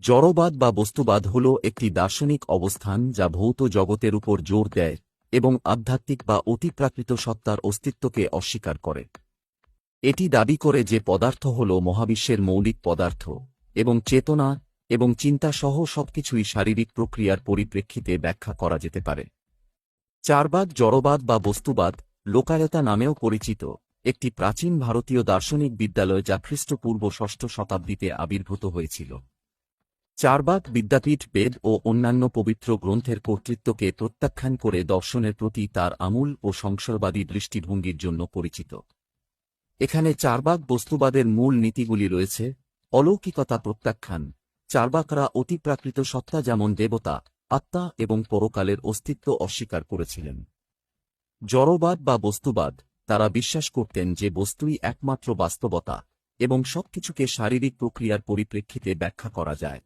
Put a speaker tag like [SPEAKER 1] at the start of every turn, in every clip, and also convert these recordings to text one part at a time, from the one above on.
[SPEAKER 1] জড়বাদ বা বস্তুবাদ হল একটি দার্শনিক অবস্থান যা ভৌত জগতের উপর জোর দেয় এবং আধ্যাত্মিক বা অতিপ্রাকৃত সত্তার অস্তিত্বকে অস্বীকার করে। এটি দাবি করে যে পদার্থ হল মহাবিশ্বের মৌলিক পদার্থ এবং চেতনা এবং চিন্তা সহ সবকিছুই শারীরিক প্রক্রিয়ার পরিপ্রেক্ষিতে ব্যাখ্যা করা যেতে পারে। চারবাদ, জড়বাদ বা বস্তুবাদ লোকায়তা নামেও পরিচিত, একটি প্রাচীন ভারতীয় দার্শনিক বিদ্যালয় যা খ্রিস্টপূর্ব ষষ্ঠ শতাব্দীতে আবির্ভূত হয়েছিল। চারবাক, বিদ্যাপীঠ, বেদ ও অন্যান্য পবিত্র গ্রন্থের কর্তৃত্বকে প্রত্যাখ্যান করে দর্শনের প্রতি তার আমূল ও সংশয়বাদী দৃষ্টিভঙ্গির জন্য পরিচিত। এখানে চারবাক বস্তুবাদের মূল নীতিগুলি রয়েছে। অলৌকিকতা প্রত্যাখ্যান। চারবাকরা অতিপ্রাকৃত সত্তা যেমন দেবতা, আত্মা এবং পরকালের অস্তিত্ব অস্বীকার করেছিলেন। জড়বাদ বা বস্তুবাদ, তারা বিশ্বাস করতেন যে বস্তুই একমাত্র বাস্তবতা এবং সবকিছুকে শারীরিক প্রক্রিয়ার পরিপ্রেক্ষিতে ব্যাখ্যা করা যায়।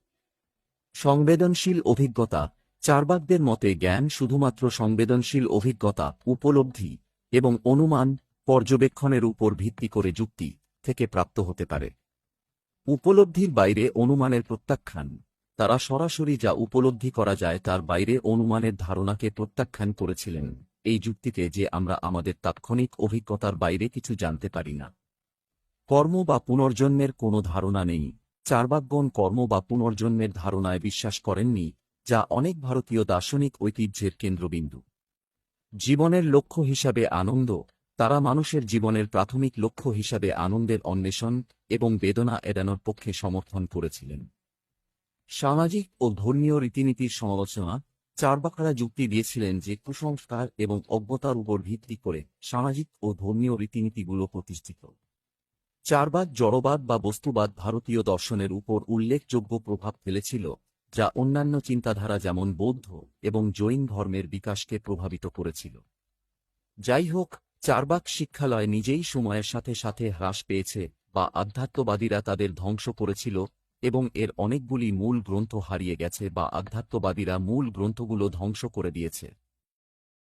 [SPEAKER 1] সংবেদনশীল অভিজ্ঞতা চারবাকদের মতে জ্ঞান শুধুমাত্র সংবেদনশীল অভিজ্ঞতা, উপলব্ধি এবং অনুমান পর্যবেক্ষণের উপর ভিত্তি করে যুক্তি থেকে প্রাপ্ত হতে পারে। উপলব্ধির বাইরে অনুমানের প্রত্যাখ্যান, তারা সরাসরি যা উপলব্ধি করা যায় তার বাইরে অনুমানের ধারণাকে প্রত্যাখ্যান করেছিলেন। এই যুক্তিতে যে আমরা আমাদের তাৎক্ষণিক অভিজ্ঞতার বাইরে কিছু জানতে পারি না। কর্ম বা পুনর্জন্মের কোনো ধারণা নেই। চারবাকগণ কর্ম বা পুনর্জন্মের ধারণায় বিশ্বাস করেননি, যা অনেক ভারতীয় দার্শনিক ঐতিহ্যের কেন্দ্রবিন্দু। জীবনের লক্ষ্য হিসাবে আনন্দ, তারা মানুষের জীবনের প্রাথমিক লক্ষ্য হিসাবে আনন্দের অন্বেষণ এবং বেদনা এড়ানোর পক্ষে সমর্থন করেছিলেন। সামাজিক ও ধর্মীয় রীতিনীতির সমালোচনা চারবাকারা যুক্তি দিয়েছিলেন যে কুসংস্কার এবং অজ্ঞতার উপর ভিত্তি করে সামাজিক ও ধর্মীয় রীতিনীতিগুলো প্রতিষ্ঠিত। চারবাদ, জড়বাদ বা বস্তুবাদ ভারতীয় দর্শনের উপর উল্লেখযোগ্য প্রভাব ফেলেছিল, যা অন্যান্য চিন্তাধারা যেমন বৌদ্ধ এবং জৈন ধর্মের বিকাশকে প্রভাবিত করেছিল। যাই হোক চারবাক শিক্ষালয় নিজেই সময়ের সাথে সাথে হ্রাস পেয়েছে বা আধ্যাত্মবাদীরা তাদের ধ্বংস করেছিল এবং এর অনেকগুলি মূল গ্রন্থ হারিয়ে গেছে বা আধ্যাত্মবাদীরা মূল গ্রন্থগুলো ধ্বংস করে দিয়েছে।